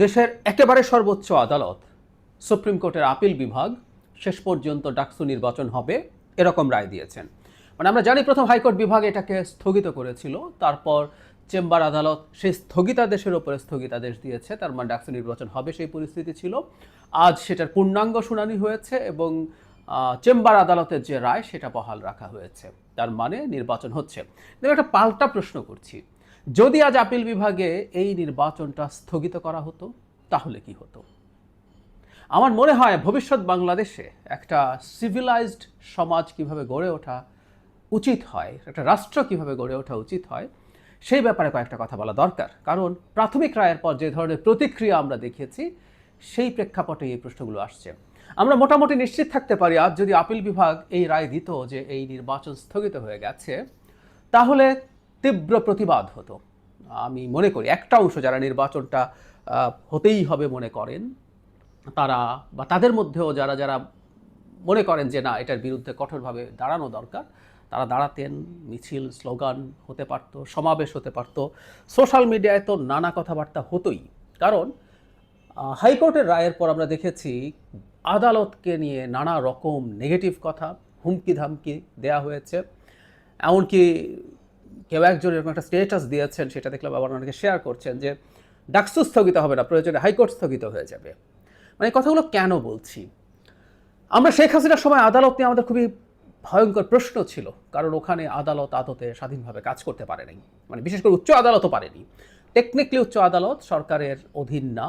দেশের একেবারে সর্বোচ্চ আদালত, সুপ্রিম কোর্টের আপিল বিভাগ শেষ পর্যন্ত ডাকসু নির্বাচন হবে এরকম রায় দিয়েছেন। মানে আমরা জানি প্রথম হাইকোর্ট বিভাগ এটাকে স্থগিত করেছিল, তারপর চেম্বার আদালত সেই স্থগিতাদেশের ওপরে স্থগিতাদেশ দিয়েছে, তার মানে ডাকসু নির্বাচন হবে সেই পরিস্থিতি ছিল। আজ সেটার পূর্ণাঙ্গ শুনানি হয়েছে এবং চেম্বার আদালতের যে রায় সেটা বহাল রাখা হয়েছে, তার মানে নির্বাচন হচ্ছে। একটা পাল্টা প্রশ্ন করছি। যদি আজ আপিল বিভাগে এই নির্বাচনটা স্থগিত করা হতো, তাহলে কি হতো? আমার মনে হয় ভবিষ্যৎ বাংলাদেশে একটা সিভিলাইজড সমাজ কীভাবে গড়ে ওঠা উচিত হয়, একটা রাষ্ট্র কীভাবে গড়ে ওঠা উচিত হয়, সেই ব্যাপারে কয়েকটা কথা বলা দরকার। কারণ প্রাথমিক রায়ের পর যে ধরনের প্রতিক্রিয়া আমরা দেখেছি সেই প্রেক্ষাপটে এই প্রশ্নগুলো আসছে। আমরা মোটামুটি নিশ্চিত থাকতে পারি, আজ যদি আপিল বিভাগ এই রায় দিত যে এই নির্বাচন স্থগিত হয়ে গেছে, তাহলে তীব্র প্রতিবাদ হতো। আমি মনে করি একটা অংশ যারা নির্বাচনটা হতেই হবে মনে করেন, তারা বা তাদের মধ্যেও যারা যারা মনে করেন যে না, এটার বিরুদ্ধে কঠোরভাবে দাঁড়ানো দরকার, তারা দাঁড়াতেন, মিছিল, স্লোগান হতে পারতো, সমাবেশ হতে পারতো। সোশ্যাল মিডিয়ায় তো নানা কথাবার্তা হতোই। কারণ হাইকোর্টের রায়ের পর আমরা দেখেছি, আদালতকে নিয়ে নানা রকম নেগেটিভ কথা হুমকি ধামকি দেয়া হয়েছে। এমনকি কেউ একজন এরকম একটা স্টেটাস দিয়েছেন, সেটা দেখলাম আবার অনেকে শেয়ার করছেন যে ডাকসু স্থগিত হবে না, প্রয়োজনে হাইকোর্ট স্থগিত হয়ে যাবে। মানে কথাগুলো কেন বলছি? আমরা শেখ হাসিনার সময় আদালত নিয়ে আমাদের খুবই ভয়ঙ্কর প্রশ্ন ছিল, কারণ ওখানে আদালত আদতে স্বাধীনভাবে কাজ করতে পারে নাই মানে বিশেষ করে উচ্চ আদালতও পারেনি। টেকনিক্যালি উচ্চ আদালত সরকারের অধীন না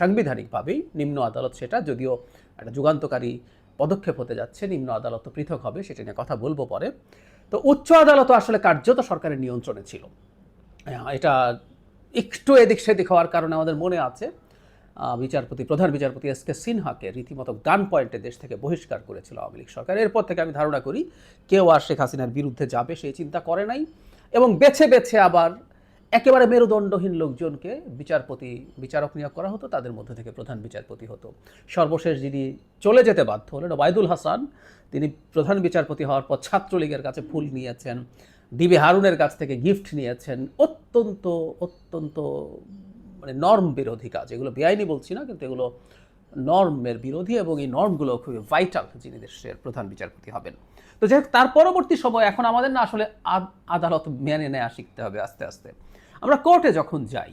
সাংবিধানিকভাবেই নিম্ন আদালত সেটা, যদিও একটা যুগান্তকারী পদক্ষেপ হতে যাচ্ছে নিম্ন আদালত পৃথক হবে, সেটা নিয়ে কথা বলব পরে। তো উচ্চ আদালতও আসলে কার্যত সরকারের নিয়ন্ত্রণে ছিল। এটা একটু এদিক সেদিক হওয়ার কারণে আমাদের মনে আছে। বিচারপতি, প্রধান বিচারপতি এস কে সিনহাকে রীতিমতো গান পয়েন্টে দেশ থেকে বহিষ্কার করেছিল আওয়ামী লীগ সরকার। এরপর থেকে আমি ধারণা করি, কেউ আর শেখ হাসিনার বিরুদ্ধে যাবে, সেই চিন্তা করে নাই। এবং বেছে বেছে আবার একেবারে মেরুদণ্ডহীন লোকজনকে বিচারপতি, বিচারক নিয়োগ করা হতো, তাদের মধ্যে থেকে প্রধান বিচারপতি হতো। সর্বশেষ যিনি চলে যেতে বাধ্য হলেন, ওবায়দুল হাসান, তিনি প্রধান বিচারপতি হওয়ার পর ছাত্রলীগের কাছে ফুল নিয়েছেন, ডিবি হারুনের কাছ থেকে গিফট নিয়েছেন, অত্যন্ত অত্যন্ত মানে নর্ম বিরোধী কাজ। এগুলো বেআইনি বলছি না, কিন্তু এগুলো নর্মের বিরোধী এবং এই নর্মগুলো খুবই ভাইটাল যিনি দেশের প্রধান বিচারপতি হবেন। তো যাই তার পরবর্তী সময় এখন আমাদের না আসলে আদ- আদালত মেনে নেয়া শিখতে হবে আস্তে আস্তে। আমরা কোর্টে যখন যাই,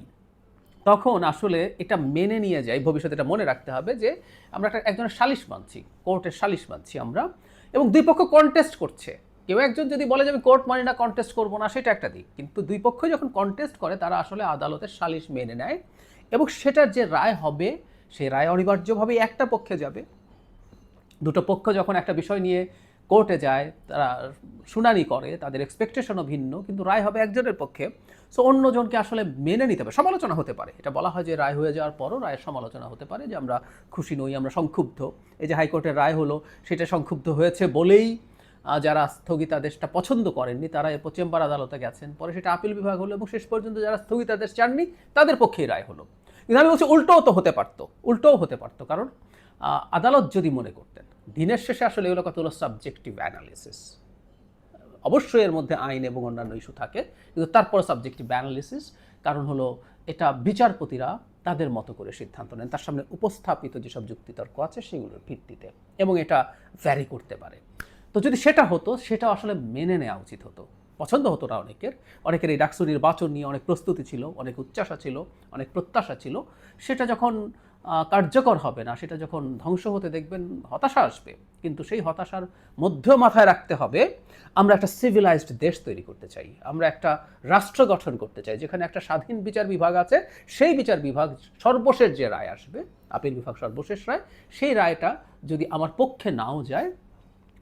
তখন আসলে এটা মেনে নিয়ে যাই, ভবিষ্যতে এটা মনে রাখতে হবে যে আমরা একটা একজনের সালিশ মানছি কোর্টের সালিশ মানছি আমরা এবং দুই পক্ষ কন্টেস্ট করছে। কেউ একজন যদি বলে যে আমি কোর্ট মানি না কন্টেস্ট করব না, সেটা একটা দিক। কিন্তু দুই পক্ষ যখন কন্টেস্ট করে, তারা আসলে আদালতের সালিশ মেনে নেয় এবং সেটার যে রায় হবে, সেই রায় অনিবার্যভাবেই একটা পক্ষে যাবে। দুটো পক্ষ যখন একটা বিষয় নিয়ে কোর্টে যায়, তারা শুনানি করে, তাদের এক্সপেকটেশনও ভিন্ন, কিন্তু রায় হবে একজনের পক্ষে। সো অন্যজনকে আসলে মেনে নিতে হবে। সমালোচনা হতে পারে। এটা বলা হয় যে রায় হয়ে যাওয়ার পরও রায়ের সমালোচনা হতে পারে যে আমরা খুশি নই, আমরা সংক্ষুব্ধ। এই যে হাইকোর্টের রায় হলো, সেটা সংক্ষুব্ধ হয়েছে বলেই যারা স্থগিতাদেশটা পছন্দ করেননি, তারা এরপর চেম্বার আদালতে গেছেন। পরে সেটা আপিল বিভাগ হলো এবং শেষ পর্যন্ত যারা স্থগিতাদেশ চাননি, তাদের পক্ষেই রায় হলো। কিন্তু আমি বলছি, উল্টোও তো হতে পারতো, উল্টোও হতে পারতো। কারণ আদালত যদি মনে করতেন দিনের শেষে আসলে এগুলো কত হলো সাবজেক্টিভ অ্যানালিসিস অবশ্যই এর মধ্যে আইন এবং অন্যান্য ইস্যু থাকে, কিন্তু তারপর সাবজেক্টিভ অ্যানালিসিস কারণ হলো এটা বিচারপতিরা তাদের মতো করে সিদ্ধান্ত নেন। তার সামনে উপস্থাপিত যেসব যুক্তিতর্ক আছে সেগুলোর ভিত্তিতে এবং এটা ভ্যারি করতে পারে। তো যদি সেটা হতো, সেটা আসলে মেনে নেওয়া উচিত হতো। পছন্দ হতো না অনেকের। অনেকের এই ডাকসু নির্বাচন নিয়ে অনেক প্রস্তুতি ছিল, অনেক উচ্চাসা ছিল, অনেক প্রত্যাশা ছিল। সেটা যখন কার্যকর হবে না, সেটা যখন ধ্বংস হতে দেখবেন হতাশা আসবে। কিন্তু সেই হতাশার মধ্যেও মাথায় রাখতে হবে, আমরা একটা সিভিলাইজড দেশ তৈরি করতে চাই, আমরা একটা রাষ্ট্র গঠন করতে চাই, যেখানে একটা স্বাধীন বিচার বিভাগ আছে, সেই বিচার বিভাগ সর্বশেষ যে রায় আসবে, আপিল বিভাগ সর্বশেষ রায়, সেই রায়টা যদি আমার পক্ষে নাও যায়,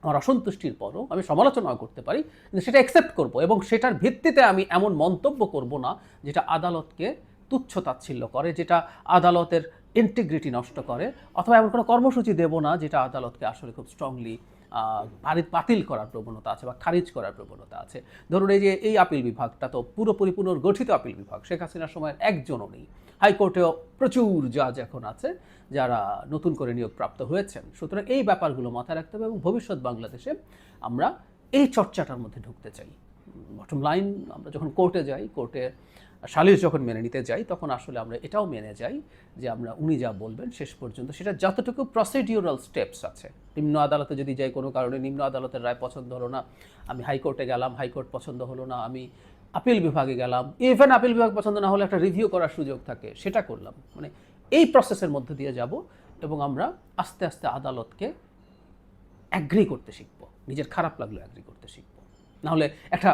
আমার অসন্তুষ্টির পরও আমি সমালোচনাও করতে পারি, কিন্তু সেটা অ্যাকসেপ্ট করব এবং সেটার ভিত্তিতে আমি এমন মন্তব্য করব না, যেটা আদালতকে তুচ্ছ তাচ্ছিল্য করে, যেটা আদালতের ইন্টিগ্রিটি নষ্ট করে, অথবা এমন কোনো কর্মসূচি দেব না যেটা আদালতকে আসলে খুব স্ট্রংলি বাতিল করার প্রবণতা আছে বা খারিজ করার প্রবণতা আছে। ধরুন এই যে এই আপিল বিভাগটা তো পুরোপুরি পুনর্গঠিত আপিল বিভাগ, শেখ হাসিনার সময় একজনও নেই। হাইকোর্টেও প্রচুর জাজ এখন আছে যারা নতুন করে নিয়োগপ্রাপ্ত হয়েছেন। সুতরাং এই ব্যাপারগুলো মাথায় রাখতে হবে এবং ভবিষ্যৎ বাংলাদেশে আমরা এই চর্চাটার মধ্যে ঢুকতে চাই। বটম লাইন আমরা যখন কোর্টে যাই কোর্টে সালিশ যখন মেনে নিতে যাই, তখন আসলে আমরা এটাও মেনে যাই যে আমরা উনি যা বলবেন শেষ পর্যন্ত সেটা যতটুকু প্রসিডিউরাল স্টেপস আছে। নিম্ন আদালতে যদি যাই কোনো কারণে, নিম্ন আদালতের রায় পছন্দ হলো না, আমি হাইকোর্টে গেলাম, হাইকোর্ট পছন্দ হলো না, আমি আপিল বিভাগে গেলাম ইভেন আপিল বিভাগ পছন্দ না হলে একটা রিভিউ করার সুযোগ থাকে, সেটা করলাম। মানে এই প্রসেসের মধ্যে দিয়ে যাব এবং আমরা আস্তে আস্তে আদালতকে অ্যাগ্রি করতে শিখব। নিজের খারাপ লাগল অ্যাগ্রি করতে শিখব। নাহলে একটা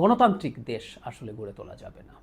গণতান্ত্রিক দেশ আসলে গড়ে তোলা যাবে না।